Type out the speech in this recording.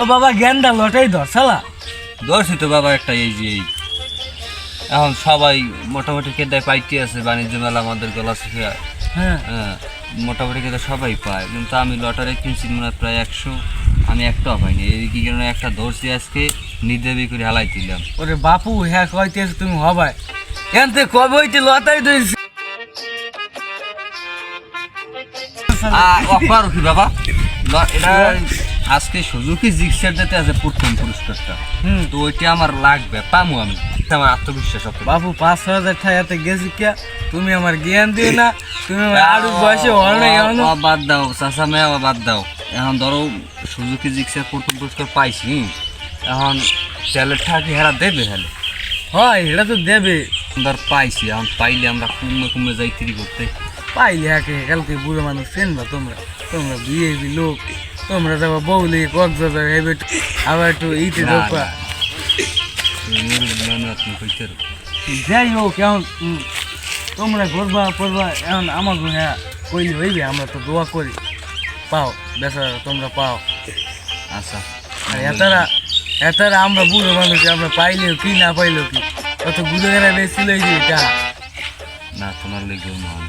ও বাবা গেন্দা লটাই ধর শালা। ধরছি তো বাবা একটা এই যে এই। এখন সবাই মোটামুটি কেদায় পাইতে আছে বাণিজ্য মেলা আমাদের গলা থেকে হ্যাঁ। হ্যাঁ মোটামুটি কেটে সবাই পায় কিন্তু আমি লটারি কিনছি মনে হয় প্রায় একশো আমি একটাও পাইনি। এই কি কারণে একটা ধরছি আজকে নির্দেবী করে হালাই দিলাম। ওরে বাপু হ্যাঁ কইতেছ তুমি হবাই। এনতে কবে হইতে লটাই ধরেছি অফার কি বাবা? এটা আজকে সুজুকি জিক্সার দিতে আছে প্রথম পুরস্কারটা হুম। তো ওইটা আমার লাগবে পামু আমি। আমার আত্মবিশ্বাস আছে। বাপু পাঁচ ছ হাজার টাকাতে গেছি কে? তুমি আমার জ্ঞান দিও না তুমি আমার আরও বয়সে বাদ দাও চাষা মেয়া বাদ দাও। এখন ধরো সুজুকি জিক্সার প্রথম পুরস্কার পাইছি। এখন তেলের ঠাকি হেরা দেবে হেলে? হয় এটা তো দেবে। ধর পাইছি এখন পাইলে আমরা কুমে কুমে যাই তিরি করতে পাইলে হাকে কালকে বুড়ো মানুষ চেনবা তোমরা। তোমরা বিয়ে লোক তোমরা যাব বউলি কক্সবাজার হেবে আবার একটু ইতে ঢোকা। যাই হোক এখন তোমরা ঘুরবা করবা এখন আমার হ্যাঁ কইলে হইবে আমরা তো দোয়া করি। পাও বেচারা তোমরা পাও। আচ্ছা। আর এতারা এতারা আমরা বুড়ো মানুষ আমরা পাইলেও কি না পাইলেও কি? কত বুড়ো এরা বেশি লইছি এটা না তোমার লেগে মহান